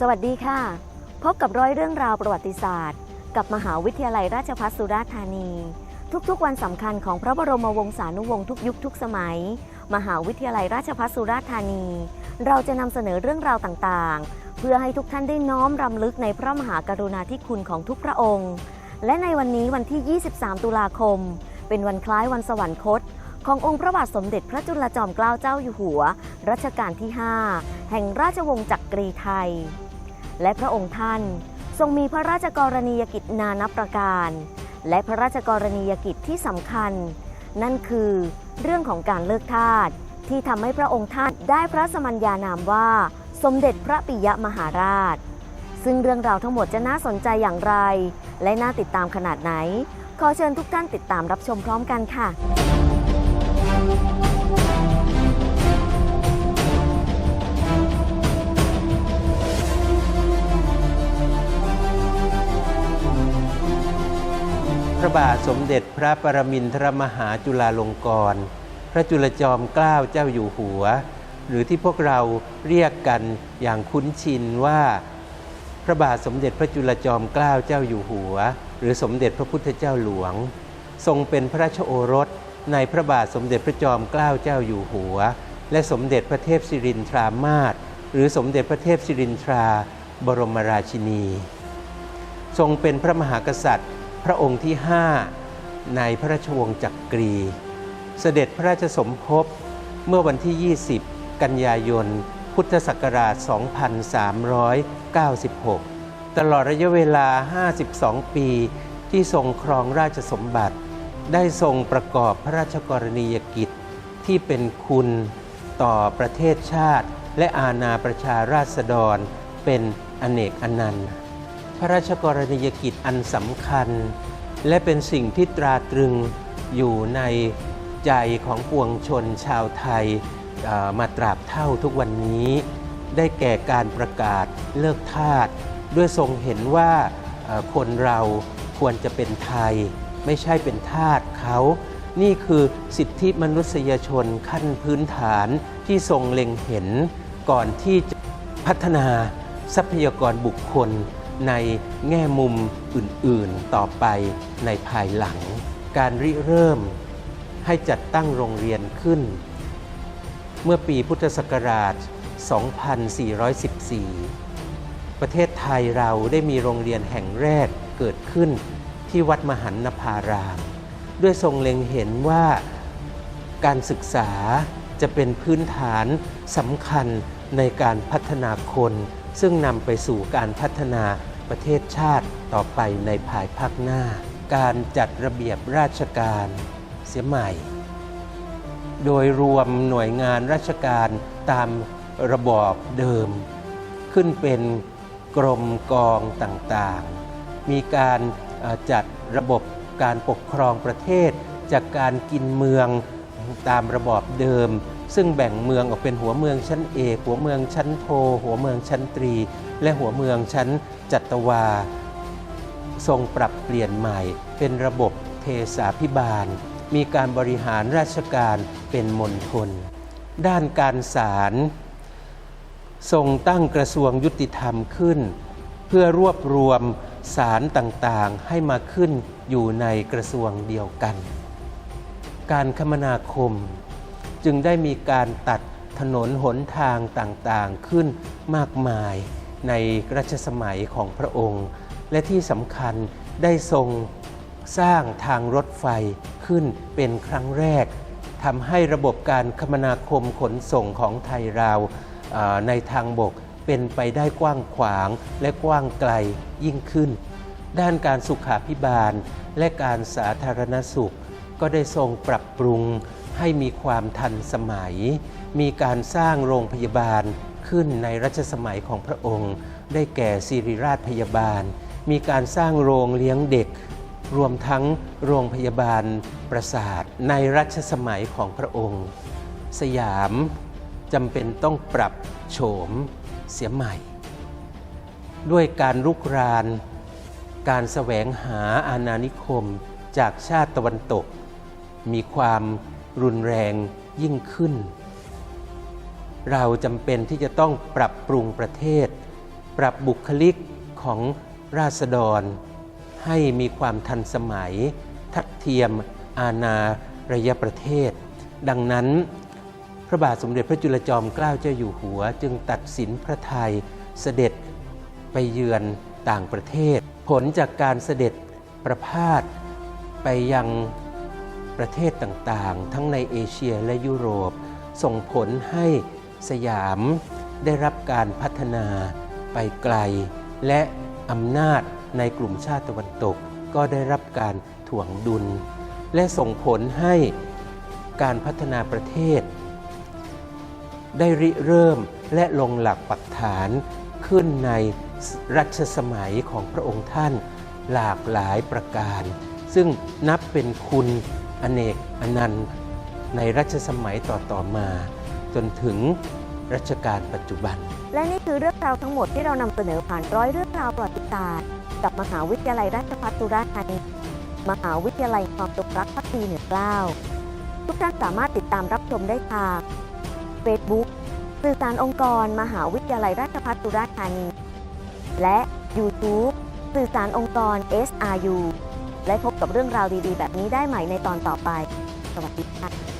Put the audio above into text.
สวัสดีค่ะ พบกับร้อยเรื่องราวประวัติศาสตร์ กับมหาวิทยาลัยราชภัฏสุราษฎร์ธานี ทุกๆ วันสำคัญของพระบรมวงศานุวงศ์ทุกยุคทุกสมัย มหาวิทยาลัยราชภัฏสุราษฎร์ธานี เราจะนำเสนอเรื่องราวต่างๆ เพื่อให้ทุกท่านได้น้อมรำลึกในพระมหากรุณาธิคุณของทุกพระองค์ และในวันนี้วันที่ 23 ตุลาคม เป็นวันคล้ายวันสวรรคตขององค์พระบาทสมเด็จพระจุลจอมเกล้าเจ้าอยู่หัว รัชกาลที่ 5 แห่งราชวงศ์จักรีไทย และพระองค์ท่านทรงมีพระราชกรณียกิจนานับประการ และพระราชกรณียกิจที่สำคัญ นั่นคือเรื่องของการเลิกทาสที่ทำให้พระองค์ท่านได้พระสมัญญานามว่า สมเด็จพระปิยมหาราช ซึ่งเรื่องราวทั้งหมดจะน่าสนใจอย่างไร และน่าติดตามขนาดไหน ขอเชิญทุกท่านติดตามรับชมพร้อมกันค่ะ ระบาทสมเด็จพระปรมินทรมหาจุฬาลงกรณพระจุลจอมเกล้าเจ้าอยู่หัว หรือที่พวกเราเรียกกันอย่างคุ้นชินว่าพระบาทสมเด็จพระจุลจอมเกล้าเจ้าอยู่หัว หรือสมเด็จพระพุทธเจ้าหลวง ทรงเป็นพระราชโอรสในพระบาทสมเด็จพระจอมเกล้าเจ้าอยู่หัว และสมเด็จพระเทพสิรินทรามาศหรือสมเด็จพระเทพสิรินทราบรมราชินี ทรงเป็นพระมหากษัตริย์ พระองค์ที่ 5 ในพระราชวงศ์จักกรี เสด็จพระราชสมภพเมื่อวันที่ 20 กันยายน พุทธศักราช 2396 ตลอดระยะเวลา 52 ปีที่ทรงครองราชสมบัติ ได้ทรงประกอบพระราชกรณียกิจที่เป็นคุณต่อประเทศชาติ และอาณาประชาราษฎรเป็นอเนกอนันต์ พระราชกรณียกิจอันสำคัญ และเป็นสิ่งที่ตราตรึงอยู่ในใจของปวงชนชาวไทยมาตราบเท่าทุกวันนี้ ได้แก่การประกาศเลิกทาสด้วยทรงเห็นว่าคนเราควรจะเป็นไทย ไม่ใช่เป็นทาสเขา นี่คือสิทธิมนุษยชนขั้นพื้นฐานที่ทรงเล็งเห็นก่อนที่จะพัฒนาทรัพยากรบุคคล ในแง่มุมอื่นๆต่อไปในภายหลัง การริเริ่มให้จัดตั้งโรงเรียนขึ้น เมื่อปีพุทธศักราช 2414 ประเทศไทยเราได้มีโรงเรียนแห่งแรกเกิดขึ้นที่วัดมหันนภาราม ด้วยทรงเล็งเห็นว่าการศึกษาจะเป็นพื้นฐานสำคัญในการพัฒนาคน ซึ่งนำไปสู่การพัฒนาประเทศชาติต่อไปในภายภาคหน้า การจัดระเบียบราชการเสียใหม่ โดยรวมหน่วยงานราชการตามระบอบเดิม ขึ้นเป็นกรมกองต่างๆ มีการจัดระบบการปกครองประเทศ จากการกินเมืองตามระบอบเดิม ซึ่งแบ่งเมืองออกเป็นหัวเมืองชั้นเอกหัวเมืองชั้นโท หัวเมืองชั้นตรี และหัวเมืองชั้นจัตวา ทรงปรับเปลี่ยนใหม่ เป็นระบบเทสาพิบาล มีการบริหารราชการเป็นมณฑลด้านการศาลทรงตั้งกระทรวงยุติธรรมขึ้น เพื่อรวบรวมสารต่างๆ ให้มาขึ้นอยู่ในกระทรวงเดียวกัน การคมนาคม จึงได้มีการตัดถนนหนทางต่างๆขึ้นมากมายในรัชสมัยของพระองค์ และที่สำคัญได้ทรงสร้างทางรถไฟขึ้นเป็นครั้งแรกทำให้ระบบการคมนาคมขนส่งของไทยเราในทางบกเป็นไปได้กว้างขวางและกว้างไกลยิ่งขึ้น ด้านการสุขาพิบาลและการสาธารณสุข ก็ได้ทรงปรับปรุงให้มีความทันสมัย มีการสร้างโรงพยาบาลขึ้นในรัชสมัยของพระองค์ ได้แก่ศิริราชพยาบาล มีการสร้างโรงเลี้ยงเด็ก รวมทั้งโรงพยาบาลประสาทในรัชสมัยของพระองค์ สยามจำเป็นต้องปรับโฉมเสียใหม่ ด้วยการลุกราน การแสวงหาอาณานิคมจากชาติตะวันตก มีความรุนแรงยิ่งขึ้น เราจำเป็นที่จะต้องปรับปรุงประเทศ ปรับบุคลิกของราษฎร ให้มีความทันสมัย ทัดเทียมอาณาระยะประเทศ ดังนั้น พระบาทสมเด็จพระจุลจอมเกล้าเจ้าอยู่หัว จึงตัดสินพระไทยเสด็จไปเยือนต่างประเทศ ผลจากการเสด็จประพาสไปยัง ประเทศต่างๆ ทั้งในเอเชียและยุโรป ส่งผลให้สยามได้รับการพัฒนาไปไกล และอำนาจในกลุ่มชาติตะวันตก ก็ได้รับการถ่วงดุล และส่งผลให้การพัฒนาประเทศ ได้ริเริ่มและลงหลักปักฐานขึ้นในรัชสมัยของพระองค์ท่านหลากหลายประการ ซึ่งนับเป็นคุณ อเนกอนันต์ในรัชสมัยต่อๆมา จนถึงรัชกาลปัจจุบัน และนี่คือเรื่องราวทั้งหมดที่เรานำเสนอผ่านร้อยเรื่องราวประวัติศาสตร์กับมหาวิทยาลัยราชภัฏสุราษฎร์ธานีมหาวิทยาลัยความตกรักพักดีเหนือเกล้าทุกท่านสามารถติดตามรับชมได้ทาง Facebook สื่อสารองค์กร มหาวิทยาลัยราชภัฏสุราษฎร์ธานี และ YouTube สื่อสารองค์กร SRU และพบกับเรื่องราวดีๆ แบบนี้ได้ใหม่ในตอนต่อไป สวัสดีค่ะ